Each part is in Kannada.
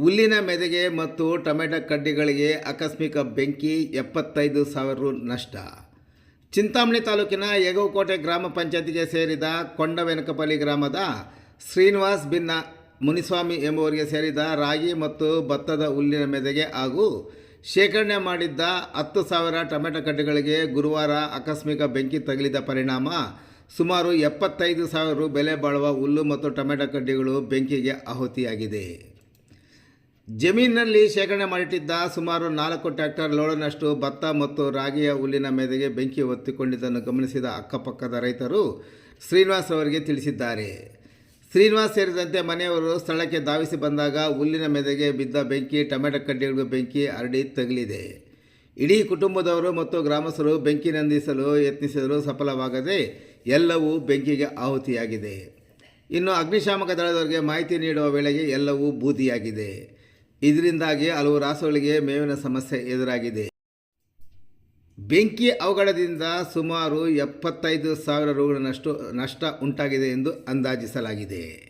ಹುಲ್ಲಿನ ಮೆದೆಗೆ ಮತ್ತು ಟೊಮೆಟೊ ಕಡ್ಡಿಗಳಿಗೆ ಆಕಸ್ಮಿಕ ಬೆಂಕಿ ಎಪ್ಪತ್ತೈದು ಸಾವಿರ ರು ನಷ್ಟ. ಚಿಂತಾಮಣಿ ತಾಲೂಕಿನ ಯಗವಕೋಟೆ ಗ್ರಾಮ ಪಂಚಾಯತಿಗೆ ಸೇರಿದ ಕೊಂಡವೆನಕಪಲ್ಲಿ ಗ್ರಾಮದ ಶ್ರೀನಿವಾಸ್ ಬಿನ್ನ ಮುನಿಸ್ವಾಮಿ ಎಂಬುವರಿಗೆ ಸೇರಿದ ರಾಗಿ ಮತ್ತು ಭತ್ತದ ಹುಲ್ಲಿನ ಮೆದೆಗೆ ಹಾಗೂ ಶೇಖರಣೆ ಮಾಡಿದ್ದ ಹತ್ತು ಸಾವಿರ ಟೊಮೆಟೊ ಕಡ್ಡಿಗಳಿಗೆ ಗುರುವಾರ ಆಕಸ್ಮಿಕ ಬೆಂಕಿ ತಗುಲಿದ ಪರಿಣಾಮ ಸುಮಾರು ಎಪ್ಪತ್ತೈದು ಸಾವಿರ ಬೆಲೆ ಬಾಳುವ ಹುಲ್ಲು ಮತ್ತು ಟೊಮೆಟೊ ಕಡ್ಡಿಗಳು ಬೆಂಕಿಗೆ ಆಹುತಿಯಾಗಿದೆ. ಜಮೀನಿನಲ್ಲಿ ಶೇಖರಣೆ ಮಾಡಿಟ್ಟಿದ್ದ ಸುಮಾರು ನಾಲ್ಕು ಟ್ರ್ಯಾಕ್ಟರ್ ಲೋಡನಷ್ಟು ಭತ್ತ ಮತ್ತು ರಾಗಿಯ ಹುಲ್ಲಿನ ಮೇದೆಗೆ ಬೆಂಕಿ ಹೊತ್ತಿಕೊಂಡಿದ್ದನ್ನು ಗಮನಿಸಿದ ಅಕ್ಕಪಕ್ಕದ ರೈತರು ಶ್ರೀನಿವಾಸ್ ಅವರಿಗೆ ತಿಳಿಸಿದ್ದಾರೆ. ಶ್ರೀನಿವಾಸ್ ಸೇರಿದಂತೆ ಮನೆಯವರು ಸ್ಥಳಕ್ಕೆ ಧಾವಿಸಿ ಬಂದಾಗ ಹುಲ್ಲಿನ ಮೆದೆಗೆ ಬಿದ್ದ ಬೆಂಕಿ, ಟೊಮೆಟೊ ಕಡ್ಡಿಗಳಿಗೂ ಬೆಂಕಿ ಹರಡಿ ತಗಲಿದೆ. ಇಡೀ ಕುಟುಂಬದವರು ಮತ್ತು ಗ್ರಾಮಸ್ಥರು ಬೆಂಕಿ ನಂದಿಸಲು ಯತ್ನಿಸಿದರೂ ಸಫಲವಾಗದೆ ಎಲ್ಲವೂ ಬೆಂಕಿಗೆ ಆಹುತಿಯಾಗಿದೆ. ಇನ್ನು ಅಗ್ನಿಶಾಮಕ ದಳದವರಿಗೆ ಮಾಹಿತಿ ನೀಡುವ ವೇಳೆಗೆ ಎಲ್ಲವೂ ಬೂದಿಯಾಗಿದೆ. ಇದರಿಂದಾಗಿ ಹಲವು ರಾಸುಗಳಿಗೆ ಮೇವಿನ ಸಮಸ್ಯೆ ಎದುರಾಗಿದೆ. ಬೆಂಕಿ ಅವಘಡದಿಂದ ಸುಮಾರು ಎಪ್ಪತ್ತೈದು ಸಾವಿರ ರುಗಳಷ್ಟು ನಷ್ಟ ಉಂಟಾಗಿದೆ ಎಂದು ಅಂದಾಜಿಸಲಾಗಿದೆ.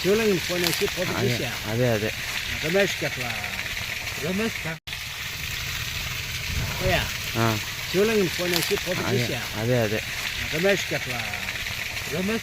శివలింగం ఫోన్ వేసి ఫోటో అదే అదే. రమేష్కి అట్లా రమేష్ పోయా శివలింగం ఫోన్ వేసి ఫోటో అదే అదే. రమేష్కి అట్లా రమేష్